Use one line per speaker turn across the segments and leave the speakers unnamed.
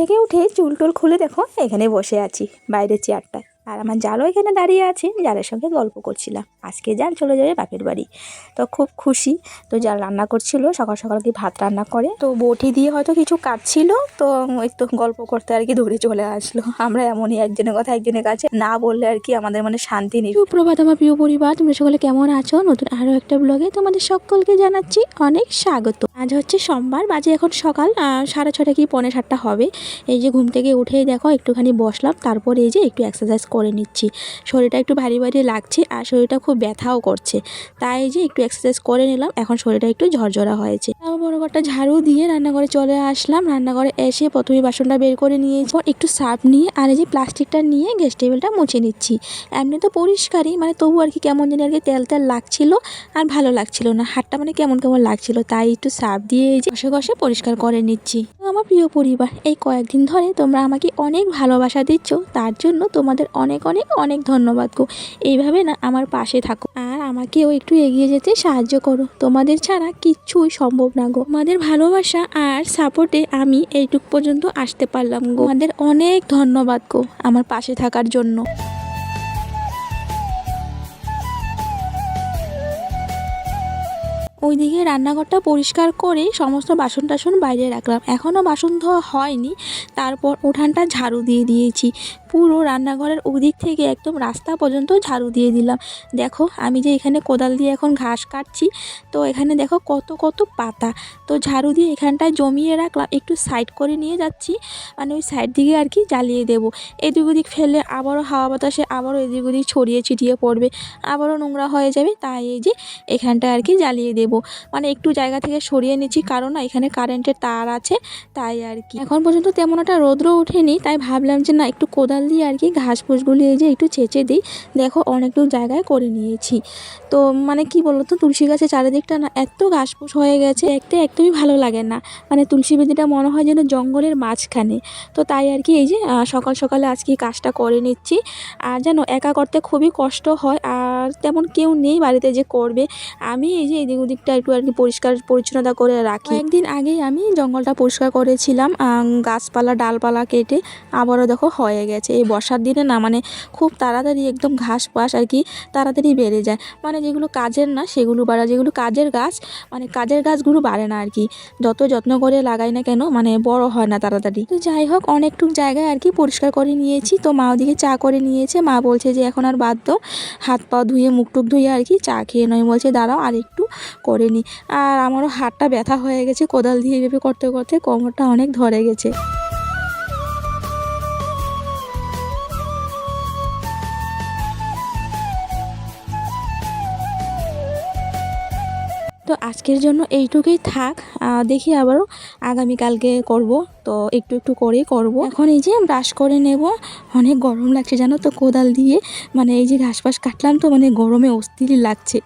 থেকে উঠে চুল টুল খুলে দেখো, এখানে বসে আছি, বাইরের চেয়ারটায়। আর আমার জালও এখানে দাঁড়িয়ে আছে, জালের সঙ্গে গল্প করছিলাম। আজকে জাল চলে যাবে বাপের বাড়ি। তো খুব খুশি, তো জাল রান্না করছিল, সকাল সকাল কি ভাত রান্না করে। তো বটি দিয়ে হয়তো কিছু কাটছিল, তো তো গল্প করতে আর কি দৌড়ে চলে আসলো। আমরা এমনই একজনের কথা একজনের কাছে না বললে আর কি আমাদের মানে শান্তি নেই। সুপ্রভাত আমার প্রিয় পরিবার, তোমরা সকলে কেমন আছো? নতুন আরও একটা ব্লগে তোমাদের সকলকে জানাচ্ছি অনেক স্বাগত। আজ হচ্ছে সোমবার, বাজে এখন সকাল সাড়ে ছটা কি পৌনে সাতটা হবে। এই যে ঘুম থেকে উঠেই দেখো একটুখানি বসলাম, তারপর এই যে একটু এক্সারসাইজ করে নিচ্ছি। শরীরটা একটু ভারী ভারী লাগছে আর শরীরটা খুব ব্যথাও করছে। তাই যে একটু এক্সারসাইজ করে নিলাম, এখন শরীরটা একটু ঝরঝরা হয়েছে। বড় একটা ঝাড়ু দিয়ে রান্নাঘরে চলে আসলাম। রান্নাঘরে এসে প্রথমে বাসনটা বের করে পর একটু সার্ফ নিয়ে আর এই যে প্লাস্টিকটা নিয়ে গ্যাস টেবিলটা মুছে নিচ্ছি। এমনি তো পরিষ্কারই মানে তবু আর কি কেমন জানি আর কি তেল তেল লাগছিল আর ভালো লাগছিল না। হাতটা মানে কেমন কেমন লাগছিল, তাই একটু সার্ফ দিয়ে এই যে ঘষে ঘষে পরিষ্কার করে নিচ্ছি। আমার প্রিয় পরিবার, এই কয়েকদিন ধরে তোমরা আমাকে অনেক ভালোবাসা দিচ্ছ, তার জন্য তোমাদের অনেক অনেক অনেক ধন্যবাদ গো। এইভাবে না আমার পাশে থাকো আর আমাকেও একটু এগিয়ে যেতে সাহায্য করো। তোমাদের ছাড়া কিচ্ছুই সম্ভব না গো। তোমাদের ভালোবাসা আর সাপোর্টে আমি এইটুক পর্যন্ত আসতে পারলাম গো। তোমাদের অনেক ধন্যবাদ গো আমার পাশে থাকার জন্য। ওইদিকে রান্নাঘরটা পরিষ্কার করে সমস্ত বাসন টাসন বাইরে রাখলাম। এখনও বাসন ধোয়া হয়নি। তারপর উঠানটা ঝাড়ু দিয়ে দিয়েছি। পুরো রান্নাঘরের ওদিক থেকে একদম রাস্তা পর্যন্ত ঝাড়ু দিয়ে দিলাম। দেখো, আমি যে এখানে কোদাল দিয়ে এখন ঘাস কাটছি, তো এখানে দেখো কত কত পাতা। তো ঝাড়ু দিয়ে এখানটায় জমিয়ে রাখলাম, একটু সাইড করে নিয়ে যাচ্ছি মানে ওই সাইড দিকে আর কি জ্বালিয়ে দেবো। এদিক ওদিক ফেলে আবারও হাওয়া বাতাসে আবারও এদিক ওদিক ছড়িয়ে ছিটিয়ে পড়বে, আবারও নোংরা হয়ে যাবে, তাই এই যে এখানটা আর কি জ্বালিয়ে দেবো। মানে একটু জায়গা থেকে সরিয়ে নিচ্ছি, কারণ না এখানে কারেন্টের তার আছে, তাই আর কি। এখন পর্যন্ত তেমন একটা রৌদ্র ওঠেনি, তাই ভাবলাম যে না একটু কোদাল দিয়ে আর কি ঘাস ফুসগুলি এই যে একটু ছেঁচে দিই। দেখো অনেকটুকু জায়গায় করে নিয়েছি। তো মানে কি বলতো, তুলসী গাছে চারিদিকটা না এত ঘাস ফুস হয়ে গেছে একটা একদমই ভালো লাগে না। মানে তুলসী বেদিটা মনে হয় যেন জঙ্গলের মাঝখানে। তো তাই আর কি এই যে সকাল সকালে আজকে কাজটা করে নিচ্ছি। আর যেন একা করতে খুবই কষ্ট হয়। আর তেমন কেউ নেই বাড়িতে যে করবে। আমি এই যে এদিক ওদিকটা একটু আর কি পরিষ্কার পরিচ্ছন্নতা করে রাখি। একদিন আগেই আমি জঙ্গলটা পরিষ্কার করেছিলাম গাছপালা, ডালপালা কেটে আবারও দেখো হয়ে গেছে। এই বর্ষার দিনে না মানে খুব তাড়াতাড়ি একদম ঘাস পাস আর কি তাড়াতাড়ি বেড়ে যায়। মানে যেগুলো কাজের না সেগুলো বাড়া যেগুলো কাজের গাছ মানে কাজের গাছগুলো বাড়ে না আর কি। যত যত্ন করে লাগাই না কেন মানে বড় হয় না তাড়াতাড়ি। তো যাই হোক, অনেকটুক জায়গায় আর কি পরিষ্কার করে নিয়েছি। তো মা ওদিকে চা করে নিয়েছে। মা বলছে যে এখন আর বাদ দাও, হাত পা ধুয়ে মুখ টুক ধুয়ে আর কি চা খেয়ে নয়। বলছে, দাঁড়াও আর একটু করে নি। আর আমারও হাতটা ব্যথা হয়ে গেছে, কোদাল দিয়ে এভাবে করতে করতে কোমরটা অনেক ধরে গেছে। তো আজকের জন্য এইটুকুই থাক। দেখি আবারও আগামীকালকে করব। তো একটু একটু করে করব। এখন এই যে ব্রাশ করে নেব। অনেক গরম লাগছে জানো তো কোদাল দিয়ে। মানে এই যে ঘাস ফাস কাটলাম তো মানে গরমে অস্থির লাগছে।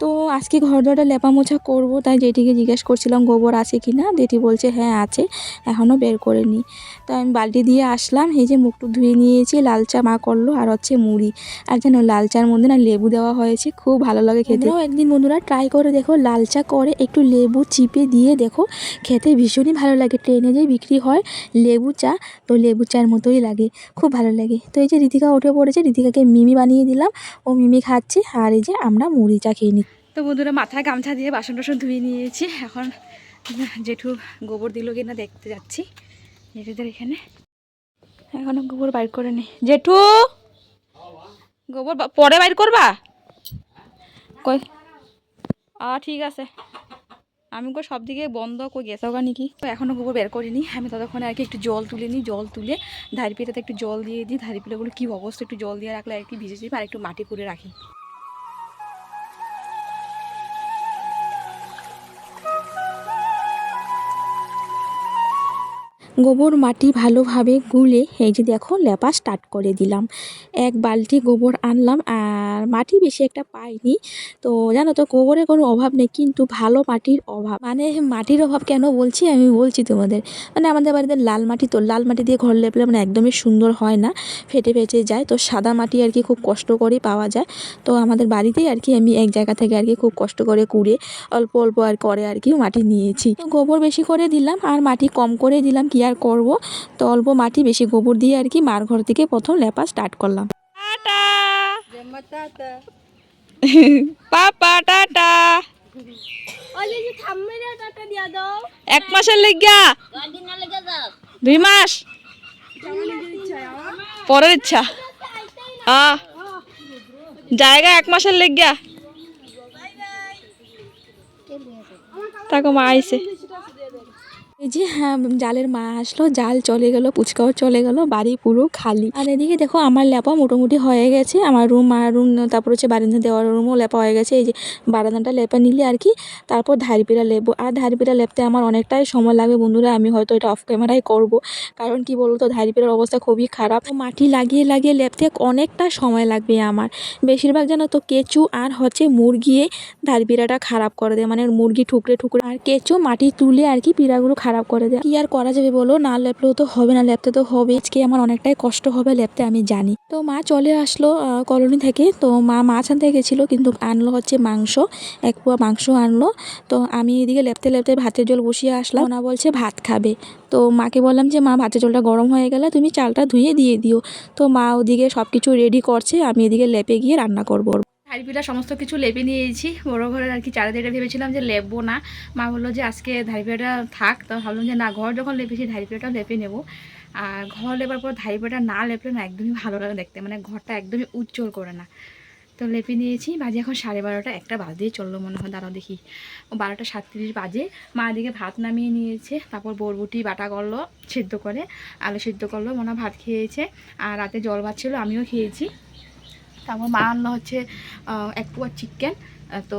তো আজকে ঘর দরটা লেপা মোছা করব, তাই জেঠিকে জিজ্ঞেস করছিলাম, গোবর আছে কি না? জেঠি বলছে হ্যাঁ আছে, এখনও বের করে নি তো আমি বালতি দিয়ে আসলাম, এই যে মুখটু ধুয়ে নিয়েছি লাল চা মা করল, আর হচ্ছে মুড়ি। আর যেন লাল চার মধ্যে না লেবু দেওয়া হয়েছে, খুব ভালো লাগে খেতে। একদিন বন্ধুরা ট্রাই করে দেখো লাল চা করে একটু লেবু চিপে দিয়ে দেখো, খেতে ভীষণই ভালো লাগে। ট্রেনে যে বিক্রি হয় লেবু চা, তো লেবু চার মতোই লাগে, খুব ভালো লাগে। তো এই যে রিতিকা উঠে পড়েছে, রিতিকাকে মিমি বানিয়ে দিলাম, ও মিমি খাচ্ছে, আর এই যে আমরা মুড়ি চা খেয়ে নিচ্ছি। তো বন্ধুরা মাথায় গামছা দিয়ে বাসন টাসন ধুয়ে নিয়েছি। এখন জেঠু গোবর দিল কিনা দেখতে যাচ্ছি। জেঠুদের এখানে। এখনও গোবর বাইর করে নি। জেঠু! গোবর পরে বাইর করবা? কই? আ ঠিক আছে। আমি কই সব দিকে বন্ধ কই গেছে ওগা নাকি তো এখনও গোবর বের করিনি। আমি ততক্ষণে আর কি একটু জল তুলে নিই, জল তুলে ধারি পেটাতে একটু জল দিয়ে দিই। ধারি পেটাগুলো কী অবস্থা? একটু জল দিয়ে রাখলে আর কি ভিজে যাবে, আর একটু মাটি করে রাখি। গোবর মাটি ভালোভাবে গুলে, এই যে দেখো, লেপা স্টার্ট করে দিলাম। এক বালতি গোবর আনলাম আর মাটি বেশি একটা পাইনি। তো জানো তো গোবরের কোনো অভাব নেই, কিন্তু ভালো মাটির অভাব। মানে মাটির অভাব কেন বলছি? আমি বলছি তোমাদের। মানে আমাদের বাড়িতে লাল মাটি তো, লাল মাটি দিয়ে ঘর লেপলে মানে একদমই সুন্দর হয় না। ফেটে ফেটে যায়। তো সাদা মাটি আর কি খুব কষ্ট করে পাওয়া যায়। তো আমাদের বাড়িতেই আর কি আমি এক জায়গা থেকে আর কি খুব কষ্ট করে কুড়ে, অল্প অল্প আর করে আর কি মাটি নিয়েছি। তো গোবর বেশি করে দিলাম আর মাটি কম করে দিলাম, কি আর করব? তো অল্প মাটি, বেশি গোবর দিয়ে আর কি মার ঘর থেকে প্রথম লেপা স্টার্ট করলাম।
টাটা!
পাপা টাটা এক মাসের লেগা দুই মাস? পরের ইচ্ছা। আহ জায়গা এক মাসের লেগা তাকে মা আইছে।
এই যে হ্যাঁ জালের মা আসলো, জাল চলে গেল, পুচকাও চলে গেল, বাড়ি পুরো খালি। আর এদিকে দেখো, আমার লেপা মোটামুটি হয়ে গেছে, আমার রুম আর রুম, তারপর হচ্ছে বারান্দা দেওয়ার রুমও লেপা হয়ে গেছে, এই যে বারান্দাটা লেপা নিলে আর কি, তারপর ধারিপিরা লেপবো। আর ধারিপিরা লেপতে আমার অনেকটাই সময় লাগবে, বন্ধুরা, আমি হয়তো এটা অফ ক্যামেরায় করব, কারণ কি বলতো ধারিপিরার অবস্থা খুবই খারাপ। মাটি লাগিয়ে লাগিয়ে লেপতে অনেকটা সময় লাগবে আমার। বেশিরভাগ জানো তো, কেঁচু আর হচ্ছে মুরগিয়ে ধারপিড়াটা খারাপ করে দেয় মানে মুরগি ঠুকরে ঠুকরে, আর কেঁচো মাটি তুলে আর কি, পিড়াগুলো খারাপ করে দেয়। কি আর করা যাবে বলো? না লেপলেও তো হবে না লেপতে তো হবে আজকে আমার অনেকটাই কষ্ট হবে লেপতে আমি জানি। তো মা চলে আসলো কলোনি থেকে। তো মা মাছ আনতে গেছিল, কিন্তু আনলো হচ্ছে মাংস। এক পোয়া মাংস আনলো। তো আমি এদিকে লেপতে লেপতে ভাতের জল বসিয়ে আসলাম। ওনা বলছে, ভাত খাবে। তো মাকে বললাম যে, মা, ভাতের জলটা গরম হয়ে গেলে তুমি চালটা ধুয়ে দিয়ে দিও। তো মা ওদিকে সব কিছু রেডি করছে। আমি এদিকে লেপে গিয়ে রান্না করব।
ধারিপিটা সমস্ত কিছু লেপে নিয়েছি। বড় ঘরের আর কি চারিদিকে ভেবেছিলাম যে লেপবো না। মা বলল যে আজকে ধারিপিটা থাক, তো ভাবলাম যে না, ঘর যখন লেপেছি ধারিপিটাও লেপে নেব। আর ঘর লেপার পর ধারিপিটা না লেপলে না একদমই ভালো লাগে দেখতে মানে ঘরটা একদমই উজ্জ্বল করে না। তো লেপে নিয়েছি, বাজে এখন সাড়ে বারোটা, একটা বাজেই চলল মনে হয়, দাঁড়াও দেখি। ও বারোটা সাতত্রিশ বাজে, মা এদিকে ভাত নামিয়ে নিয়েছে, তারপর বরবটি, বাটা করল, সিদ্ধ করে, আলু সিদ্ধ করল, মনে ভাত খেয়েছে। আর রাতে জল ভাত ছিল, আমিও খেয়েছি। তারপর মা আনলো হচ্ছে এক পোয়া চিকেন তো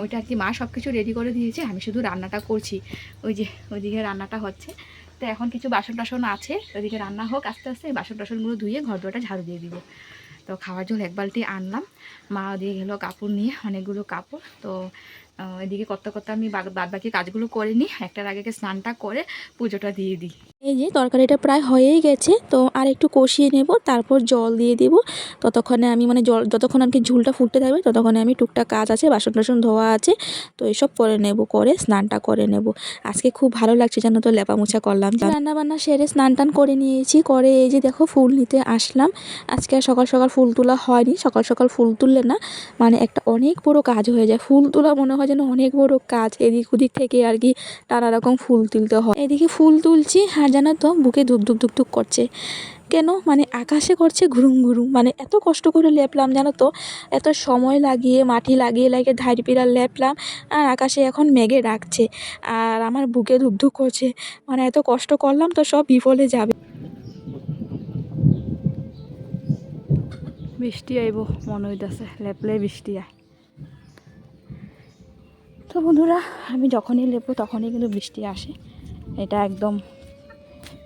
ওইটা আর কি মা সব কিছু রেডি করে দিয়েছে, আমি শুধু রান্নাটা করছি। ওই যে, ওইদিকে রান্নাটা হচ্ছে। তো এখন কিছু বাসন টাসন আছে, ওইদিকে রান্না হোক, আস্তে আস্তে বাসন টাসনগুলো ধুয়ে ঘর দুয়াটা ঝাড়ু দিয়ে দিব। তো খাওয়ার জন্য এক বালতি আনলাম। মা ওদিকে গেলো কাপড় নিয়ে, অনেকগুলো কাপড়। তো এদিকে করতে করতে আমি বাদ বাকি কাজগুলো করে নিই। একটার আগে স্নানটা করে পুজোটা দিয়ে দিই।
এই যে তরকারিটা প্রায় হয়েই গেছে, তো আর একটু কষিয়ে নেব, তারপর জল দিয়ে দেব। ততক্ষণে আমি মানে জল যতক্ষণ আর কি ঝুলটা ফুটতে থাকবে, ততক্ষণে আমি টুকটাক কাজ আছে বাসন টাসন ধোয়া আছে, তো এসব করে নেব, করে স্নানটা করে নেব। আজকে খুব ভালো লাগছে জানো তো লেপা মোছা করলাম। রান্না বান্না সেরে স্নান টান করে নিয়েছি, করে এই যে দেখো ফুল নিতে আসলাম। আজকে আর সকাল সকাল ফুল তোলা হয়নি, সকাল সকাল ফুল তুললে না মানে একটা অনেক বড় কাজ হয়ে যায়। ফুল তোলা মনে হয় যেন অনেক বড় কাজ এদিক ওদিক থেকে আর কি নানা রকম ফুল তুলতে হয়। এদিকে ফুল তুলছি আর জানো তো বুকে ধুক ধুক ধুক ধুক করছে। কেন? মানে আকাশে করছে ঘুরুম ঘুরুম। মানে এত কষ্ট করে লেপলাম জানো তো? এত সময় লাগিয়ে, মাটি লাগিয়ে লাগিয়ে ধাড়ি পিড়া লেপলাম আর আকাশে এখন মেঘে ডাকছে। আর আমার বুকে ধুক ধুক করছে। মানে এত কষ্ট করলাম তো সব বিফলে যাবে।
বৃষ্টি আইব, মনে হইতেছে লেপলে বৃষ্টি আয়। তো বন্ধুরা, আমি যখনই লেপো তখনই কিন্তু বৃষ্টি আসে। এটা একদম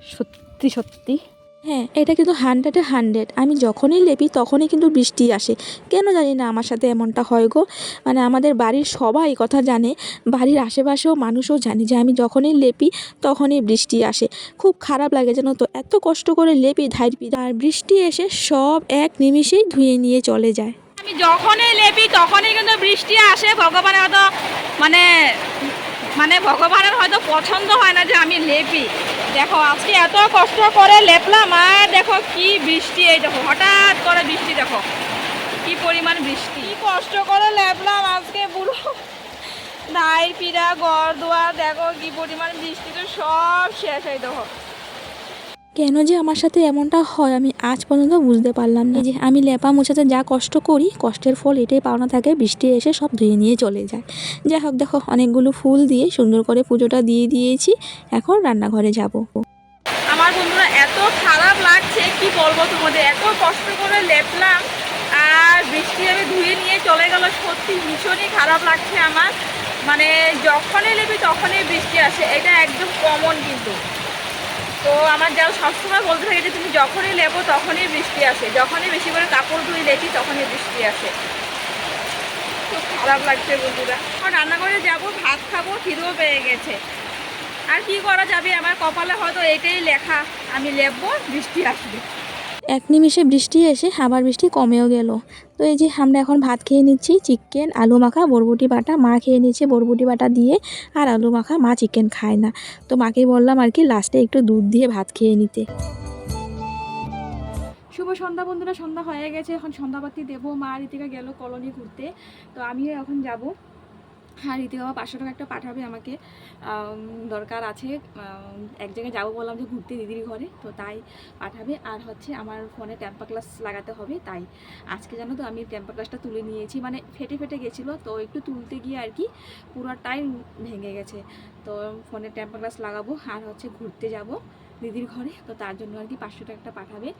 সত্যি সত্যি।
হ্যাঁ এটা কিন্তু হান্ড্রেডে হান্ড্রেড আমি যখনই লেপি তখনই কিন্তু বৃষ্টি আসে। কেন জানি না আমার সাথে এমনটা হয় গো। মানে আমাদের বাড়ির সবাই কথা জানে। বাড়ির আশেপাশেও মানুষও জানে যে আমি যখনই লেপি তখনই বৃষ্টি আসে। খুব খারাপ লাগে জানো তো, এত কষ্ট করে লেপি ধাইপি আর বৃষ্টি এসে সব এক নিমিষেই ধুয়ে নিয়ে চলে যায়।
আমি যখনই লেপি, তখনই কিন্তু বৃষ্টি আসে। ভগবানের হয়তো মানে মানে ভগবানের হয়তো পছন্দ হয় না যে আমি লেপি। দেখো, আজকে এত কষ্ট করে লেপলাম, আর দেখো কি বৃষ্টি, এই দেখো, হঠাৎ করে বৃষ্টি, দেখো, কি পরিমাণ বৃষ্টি। কি কষ্ট করে লেপলাম আজকে পুরো ধাই পিড়া ঘর দুয়ার দেখো কি পরিমাণ বৃষ্টি, তো সব শেষ হয়ে দেখো।
কেন যে আমার সাথে এমনটা হয় আমি আজ পর্যন্ত বুঝতে পারলাম না। যে আমি লেপা মোছাতে যা কষ্ট করি, কষ্টের ফল এটাই পাওনা থাকে, বৃষ্টি এসে সব ধুয়ে নিয়ে চলে যায়। যাই হোক, দেখো, অনেকগুলো ফুল দিয়ে সুন্দর করে পুজোটা দিয়ে দিয়েছি। এখন রান্নাঘরে যাব।
আমার বন্ধুরা, এত খারাপ লাগছে, কি বলব তোমাদের? এত কষ্ট করে লেপলাম, আর বৃষ্টি আমি ধুয়ে নিয়ে চলে গেল। সত্যি ভীষণই খারাপ লাগছে আমার। মানে যখনই লেপি তখনই বৃষ্টি আসে, এটা একদম কমন কিন্তু। তো আমার যারা সবসময় বলতে থাকে যে তুমি যখনই লেবো তখনই বৃষ্টি আসে। যখনই বেশি করে কাপড় ধুই দেখি তখনই বৃষ্টি আসে। খুব খারাপ লাগছে বন্ধুরা। রান্না করে যাব, ভাত খাব, খিদেও পেয়ে গেছে। আর কি করা যাবে? আমার কপালে হয়তো এটাই লেখা। আমি লেবো বৃষ্টি আসবে।
এক নিমিষে বৃষ্টি এসে আবার বৃষ্টি কমেও গেল। তো এই যে আমরা এখন ভাত খেয়ে নিচ্ছি চিকেন আলু মাখা, বরবটি বাটা। মা খেয়ে নিচ্ছে বরবটি বাটা দিয়ে, আর আলু মাখা মা চিকেন খায় না। তো মাকে বললাম আর কি লাস্টে একটু দুধ দিয়ে ভাত খেয়ে নিতে।
শুভ সন্ধ্যা বন্ধুরা, সন্ধ্যা হয়ে গেছে। এখন সন্ধ্যাবাতি দেবো। মা রীতিকা গেল কলোনি ঘুরতে। তো আমিও এখন যাব। হ্যাঁ রীতিকা বাবা পাঁচশো টাকা একটা পাঠাবে আমাকে। দরকার আছে এক জায়গায় যাব বললাম যে ঘুরতে দিদির ঘরে, তো তাই পাঠাবে। আর হচ্ছে আমার ফোনে টেম্পার গ্লাস লাগাতে হবে, তাই আজকে জানো তো আমি টেম্পার গ্লাসটা তুলে নিয়েছি। মানে ফেটে ফেটে গেছিল, তো একটু তুলতে গিয়ে আর কি পুরোটাই ভেঙে গেছে। তো ফোনে টেম্পার গ্লাস লাগাবো, আর হচ্ছে ঘুরতে যাব। দিদির ঘরে, তো তার জন্য আর কি পাঁচশো টাকা একটা পাঠাবে।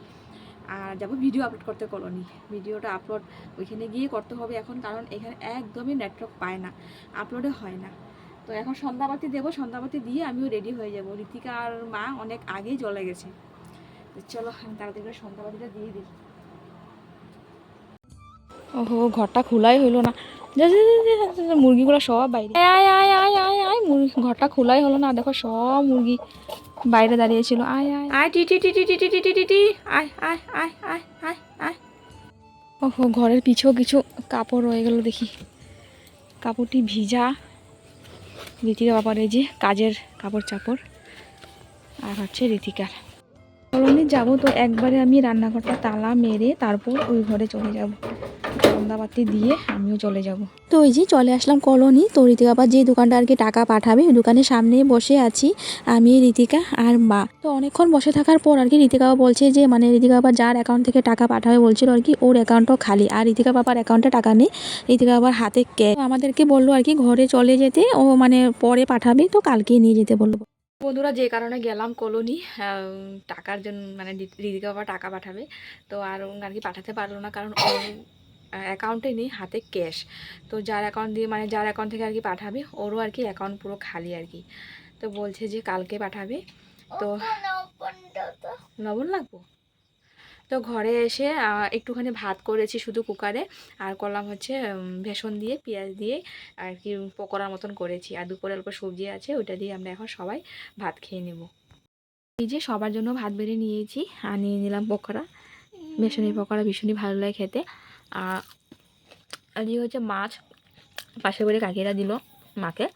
আর যাব ভিডিও আপলোড করতে কলোনি ভিডিওটা আপলোড ওইখানে গিয়ে করতে হবে এখন, কারণ এখানে একদমই নেটওয়ার্ক পায় না আপলোডে হয় না। তো এখন সন্ধ্যাবাতি দেবো, সন্ধ্যাবাতি দিয়ে আমিও রেডি হয়ে যাব। ঋতিকা আর মা অনেক আগেই চলে গেছে। তো চলো, আমি তাড়াতাড়ি করে সন্ধ্যাবাতিটা দিয়ে দিই। ওহো, ঘরটা খোলাই হইল না। মুরগিগুলো সব বাইরে। আয় আয় আয় আয় আয় মুরগি ঘরটা খোলাই হলো না। দেখো সব মুরগি বাইরে দাঁড়িয়েছিল। আয় আয়। আয় টি টি টি টি টি টি টি টি টি টি আয় আয় আয় আয় আয় আয়। ওহো ঘরের পিছেও কিছু কাপড় রয়ে গেল দেখি। কাপড়টি ভিজা। রীতিকা ব্যাপারে যে কাজের কাপড় চাপড়। আর হচ্ছে রীতিকার। কলোনি যাব তো একবারে আমি রান্নাঘরটা তালা মেরে তারপর ওই ঘরে চলে যাব। সন্ধ্যাবাতি দিয়ে আমিও চলে যাব।
তো ওই যে চলে আসলাম কলোনি তো ঋতিকা আবার যে দোকানটা আর কি টাকা পাঠাবে ওই দোকানের সামনে বসে আছি আমি ঋতিকা আর মা। তো অনেকক্ষণ বসে থাকার পর আর কি ঋতিকা বাবা বলছে যে মানে ঋতিকা বাবার যার অ্যাকাউন্ট থেকে টাকা পাঠাবে বলছিল আর কি ওর অ্যাকাউন্টও খালি। আর ঋতিকা বাবার অ্যাকাউন্টে টাকা নেই ঋতিকা বাবার হাতে কে? আমাদেরকে বলল আর কি ঘরে চলে যেতে ও মানে পরে পাঠাবে তো কালকেই নিয়ে যেতে বলল।
বন্ধুরা যে কারণে গেলাম কলোনি টাকার জন্য মানে দিদিকে বাবা টাকা পাঠাবে তো আর আর কি পাঠাতে পারল না কারণ অ্যাকাউন্টে নেই হাতে ক্যাশ তো যার অ্যাকাউন্ট দিয়ে মানে যার অ্যাকাউন্ট থেকে আর কি পাঠাবে ওরও আর কি অ্যাকাউন্ট পুরো খালি আর কি তো বলছে যে কালকে পাঠাবে। তো লবণ লাগবো? তো ঘরে এসে একটুখানি ভাত করেছি শুধু কুকারে আর করলাম হচ্ছে বেসন দিয়ে পেঁয়াজ দিয়ে আর কি পকোড়ার মতন করেছি। আর দুপুরে অল্প সবজি আছে ওইটা দিয়ে আমরা এখন সবাই ভাত খেয়ে নেব। এই যে সবার জন্য ভাত বেড়ে নিয়েছি আর নিয়ে নিলাম পকোড়া। বেসনের পকোড়া ভীষণই ভালো লাগে খেতে। এদিকে হচ্ছে মাছ, পাশের বাড়ি কাকিরা দিল মাকে।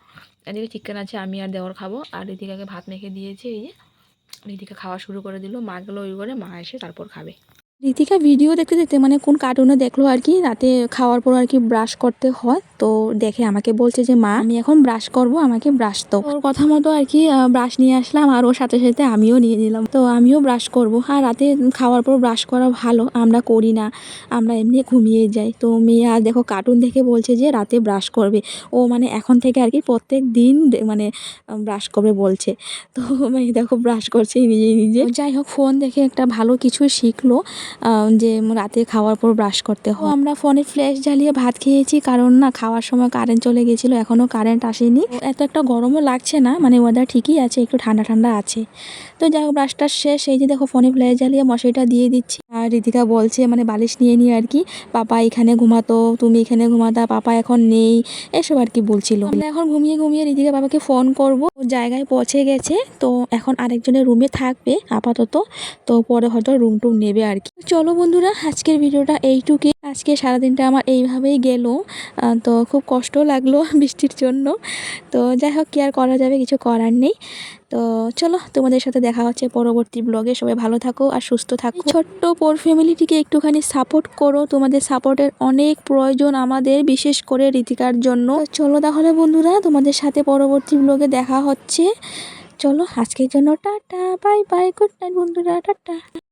এদিকে চিকেন আছে, আমি আর দেওয়ার খাব। আর এদিকে ভাত মেখে দিয়েছি, এই যে ঋতিকা খাওয়া শুরু করে দিল। মা গেলো ওই করে মা এসে তারপর খাবে।
ঋতিকা ভিডিও দেখতে দেখতে মানে কোন কার্টুনে দেখল আর কি, রাতে খাওয়ার পর আর কি ব্রাশ করতে হয়, তো দেখে আমাকে বলছে যে, মা, আমি এখন ব্রাশ করব, আমাকে ব্রাশ তো ওর কথা মতো আর কি ব্রাশ নিয়ে আসলাম আর ওর সাথে সাথে আমিও নিয়ে নিলাম। তো আমিও ব্রাশ করব। আর রাতে খাওয়ার পর ব্রাশ করা ভালো, আমরা করি না, আমরা এমনি ঘুমিয়ে যাই। তো মেয়ে আর দেখো কার্টুন দেখে বলছে যে, রাতে ব্রাশ করবে। ও মানে এখন থেকে আর কি প্রত্যেক দিন মানে ব্রাশ করবে বলছে। তো মেয়ে দেখো ব্রাশ করছে নিজে। নিজে যাই হোক ফোন দেখে একটা ভালো কিছু শিখলো। যে রাতে খাওয়ার পর ব্রাশ করতে হয়। আমরা ফোনে ফ্ল্যাশ জ্বালিয়ে ভাত খেয়েছি, কারণ না, খাওয়ার সময় কারেন্ট চলে গেছিল এখনও কারেন্ট আসেনি। এত একটা গরমও লাগছে না মানে ওয়েদার ঠিকই আছে, একটু ঠান্ডা ঠান্ডা আছে। তো যাই হোক ব্রাশটা শেষ, এই যে দেখো, ফোনে ফ্ল্যাশ জ্বালিয়ে মশারিটা দিয়ে দিচ্ছি। আর ঋতিকা বলছে মানে বালিশ নিয়ে নিয়ে আর কি, পাপা এখানে ঘুমাতো, তুমি এখানে ঘুমাতা, পাপা এখন নেই, এসব আর কি বলছিল। এখন ঘুমিয়ে ঘুমিয়ে ঋতিকা বাবাকে ফোন করব। জায়গায় পৌঁছে গেছে, তো এখন আরেকজনের রুমে থাকবে, আপাতত। তো পরে হয়তো রুম টুম নেবে আর কি। চলো বন্ধুরা, আজকের ভিডিওটা এইটুকুই। আজকে সারাদিনটা আমার এইভাবেই গেল। তো খুব কষ্ট লাগল বৃষ্টির জন্য। তো যাই হোক, কি আর করা যাবে, কিছু করার নেই। তো চলো, তোমাদের সাথে দেখা হচ্ছে পরবর্তী ব্লগে সবাই ভালো থাকো আর সুস্থ থাকো। ছোট্ট পোর ফ্যামিলিটিকে একটুখানি সাপোর্ট করো। তোমাদের সাপোর্টের অনেক প্রয়োজন আমাদের, বিশেষ করে রীতিকার জন্য। চলো তাহলে বন্ধুরা, তোমাদের সাথে পরবর্তী ব্লগে দেখা হচ্ছে। চলো, আজকের জন্য tata bye bye good night বন্ধুরা, টাটা।